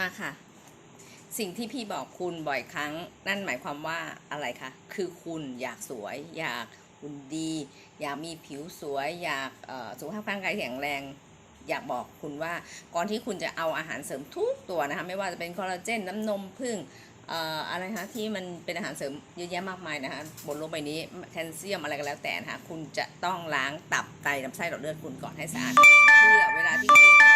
มาค่ะ สิ่งที่พี่บอกคุณบ่อยครั้ง นั่นหมายความว่าอะไรคะ คือคุณอยากสวย อยากหุ่นดี อยากมีผิวสวย อยากสุขภาพร่างกายแข็งแรง อยากบอกคุณว่า ก่อนที่คุณจะเอาอาหารเสริมทุกตัวนะคะ ไม่ว่าจะเป็นคอลลาเจน น้ำนมผึ้งเอ่ออะไรคะที่มันเป็นอาหารเสริมเยอะแยะมากมายนะคะบนโลกใบนี้แคลเซียมอะไรก็แล้วแต่นะคะคุณจะต้องล้างตับไตลำไส้หลอดเลือดคุณก่อนให้สะอาดเพื่อเวลาที่คุณ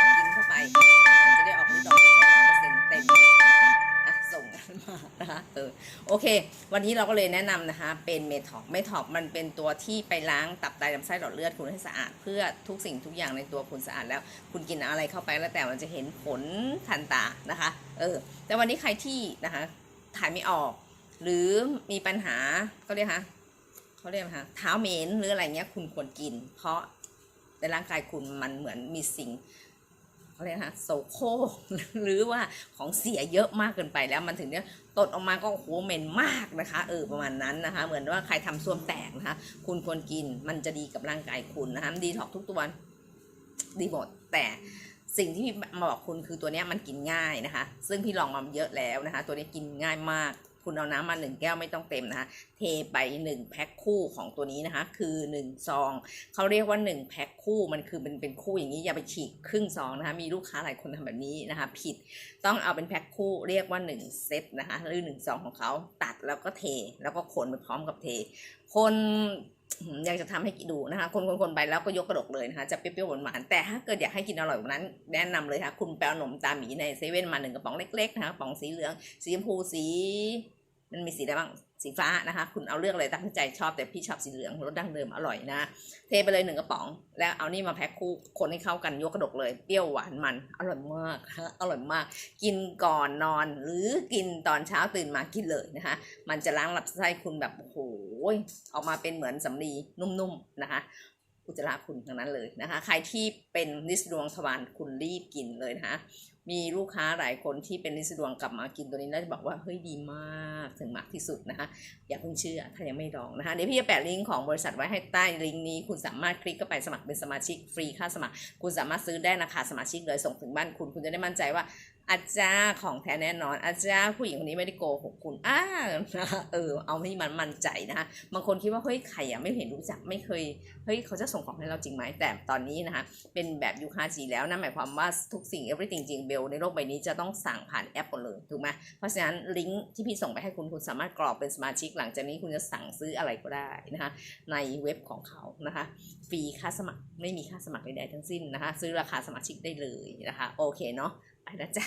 โอเค วันนี้เราก็เลยแนะนำนะคะ เป็นเมทอกเมทอกมันเป็นตัวที่ไปล้างตับไตลำไส้หลอดเลือดคุณให้สะอาด เพื่อทุกสิ่งทุกอย่างในตัวคุณสะอาดแล้ว คุณกินอะไรเข้าไปแล้วแต่มันจะเห็นผลทันตานะคะ เออ แต่วันนี้ใครที่นะคะถ่ายไม่ออก หรือมีปัญหาก็เรียกคะเขาเรียกนะคะเท้าเหม็นหรืออะไรเงี้ยคุณควรกิน เพราะในร่างกายคุณมันเหมือนมีสิ่ง เขาเรียกนะโสโครกหรือว่าของเสียเยอะมากเกินไปแล้วมันถึงเนี้ยตดออกมาก็โอ้โหเหม็นมากนะคะเออประมาณนั้นนะคะ เหมือนว่าใครทำส้วมแตกนะคะ คุณควรกินมันจะดีกับร่างกายคุณนะคะดีถอกทุกตัว ดีหมดแต่สิ่งที่พี่มาบอกคุณคือตัวเนี้ยมันกินง่ายนะคะ ซึ่งพี่ลองมาเยอะแล้วนะคะ ตัวนี้กินง่ายมาก คุณเอาน้ำมาหนึ่งแก้วไม่ต้องเต็มนะคะเทไปหนึ่งแพ็คคู่ของตัวนี้นะคะ คือหนึ่งซองเขาเรียกว่าหนึ่งแพ็คคู่มันคือเป็นเป็นคู่อย่างนี้อย่าไปฉีกครึ่งซองนะคะมีลูกค้าหลายคนทำแบบนี้นะคะ ผิดต้องเอาเป็นแพ็คคู่เรียกว่าหนึ่งเซตนะคะหรือหนึ่งซองของเขาตัดแล้วก็เทแล้วก็คนไปพร้อมกับเท คน อยากจะทำให้กินดูนะคะ คนคนคนไปแล้วก็ยกกระดกเลยนะคะ จะเปรี้ยวหวานแต่ถ้าเกิดอยากให้กินอร่อยกว่านั้น แนะนำเลยค่ะ คุณแปลหนมตาหมีในเซเว่นมาหนึ่งกระป๋องเล็กๆนะคะป๋องสีเหลือง สีชมพูสี มันมีสีอะไรบ้างสีฟ้านะคะ คุณเอาเลือกเลยตั้งใจชอบแต่พี่ชอบสีเหลืองรสดั้งเดิมอร่อยนะ เทไปเลยหนึ่งกระป๋อง แล้วเอานี่มาแพ็คคู่คนให้เข้ากันยกกระดกเลยเปรี้ยวหวานมันอร่อยมากอร่อยมาก กินก่อนนอนหรือกินตอนเช้าตื่นมากินเลยนะคะ มันจะล้างลำไส้คุณแบบโอ้โห ออกมาเป็นเหมือนสำลีนุ่มๆนะคะอุจจาระคุณทั้งนั้นเลยนะคะ ใครที่เป็นนิสดวงทวารคุณรีบกินเลยนะคะมีลูกค้าหลายคนที่เป็นนิสดวงกลับมากินตัวนี้แล้วจะบอกว่าเฮ้ยดีมากถึงมากที่สุดนะคะ อย่าเพิ่งเชื่อถ้ายังไม่ลองนะคะเดี๋ยวพี่จะแปะลิงก์ของบริษัทไว้ให้ใต้ลิงก์นี้ คุณสามารถคลิกเข้าไปสมัครเป็นสมาชิกฟรีค่าสมัคร คุณสามารถซื้อได้ราคาสมาชิกเลยส่งถึงบ้านคุณคุณจะได้มั่นใจว่าอาจารย์ของแท้แน่นอน อาจารย์ผู้หญิงคนนี้ไม่ได้โกหกคุณอ้าเออ เอาให้มันมั่นใจนะคะบางคนคิดว่าเฮ้ยใครอะไม่เห็นรู้จักไม่เคยเฮ้ยเขาจะส่งของให้เราจริงไหมแต่ตอนนี้นะคะเป็นแบบยูคาจีแล้วนั่นหมายความว่าทุกสิ่ง everything จริงเบลในโลกใบนี้จะต้องสั่งผ่านแอปหมดเลยถูกไหมเพราะฉะนั้นลิงก์ที่พี่ส่งไปให้คุณคุณสามารถกรอกเป็นสมาชิก หลังจากนี้คุณจะสั่งซื้ออะไรก็ได้นะคะในเว็บของเขานะคะฟรีค่าสมัครไม่มีค่าสมัครใดๆทั้งสิ้นนะคะ ซื้อราคาสมาชิกได้เลยนะคะ โอเคเนาะไปแล้วจ้ะ